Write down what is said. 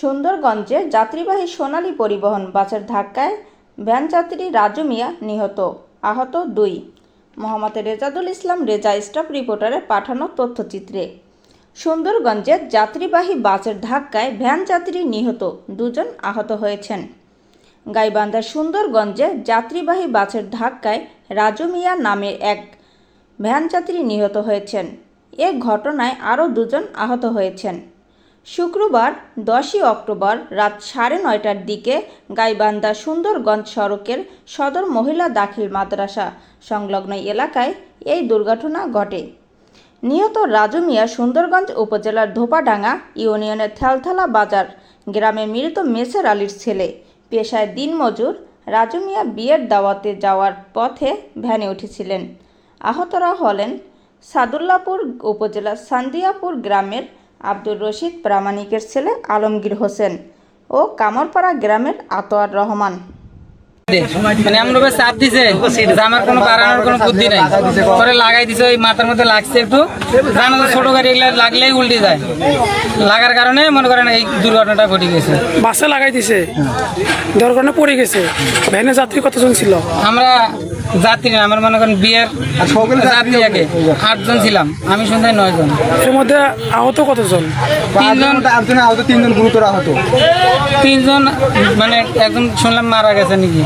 সুন্দরগঞ্জে যাত্রীবাহী সোনালী পরিবহন বাসের ধাক্কায় ভ্যান যাত্রী রাজু মিয়া নিহত, আহত দুই। মোহাম্মদ রেজাদুল ইসলাম রেজা স্টাফ রিপোর্টারে পাঠানো তথ্যচিত্রে। সুন্দরগঞ্জে যাত্রীবাহী বাসের ধাক্কায় ভ্যান যাত্রী নিহত, দুজন আহত হয়েছেন। গাইবান্ধার সুন্দরগঞ্জে যাত্রীবাহী বাসের ধাক্কায় রাজু মিয়া নামের এক ভ্যান যাত্রী নিহত হয়েছেন। এ ঘটনায় আরও দুজন আহত হয়েছেন। শুক্রবার দশই অক্টোবর রাত সাড়ে নয়টার দিকে গাইবান্ধা সুন্দরগঞ্জ সড়কের সদর মহিলা দাখিল মাদ্রাসা সংলগ্ন এলাকায় এই দুর্ঘটনা ঘটে। নিহত রাজু মিয়া সুন্দরগঞ্জ উপজেলার ধোপাডাঙ্গা ইউনিয়নের থেলথেলা বাজার গ্রামে মৃত মেসের আলীর ছেলে। পেশায় দিনমজুর, রাজু মিয়া বিয়ের দাওয়াতে যাওয়ার পথে ভ্যানে উঠেছিলেন। আহতরা হলেন সাদুল্লাপুর উপজেলার সান্দিয়াপুর গ্রামের আব্দুর রশিদ প্রামাণিকের ছেলে আলমগীর হোসেন ও কামরপাড়া গ্রামের আতোয়ার রহমান। মানে এমন ভাবে চাপ দিছে যে আমার কোনো বাড়ানোর কোনো বুদ্ধি নাই। পরে লাগাই দিছে ওই মাথার মধ্যে লাগছে একটু। জানো ছোট গাড়ি এগুলা লাগলেই উল্টে যায়। লাগার কারণে মনে করেন এই দুর্ঘটনাটা ঘটে গেছে। বাসে লাগাই দিছে দরকারে পড়ে গেছে। ভ্যানে যাত্রী কতজন ছিল? আমরা যাত্রী না, আমার মনে করেন বিয়ের যাত্রী আগে। আটজন ছিলাম আমি সন্ধ্যায় নয়জন। এর মধ্যে আহত কতজন? তিনজন আটজন আহত তিনজন গুরুতর আহত। তিনজন মানে একজন শুনলাম মারা গেছে নাকি।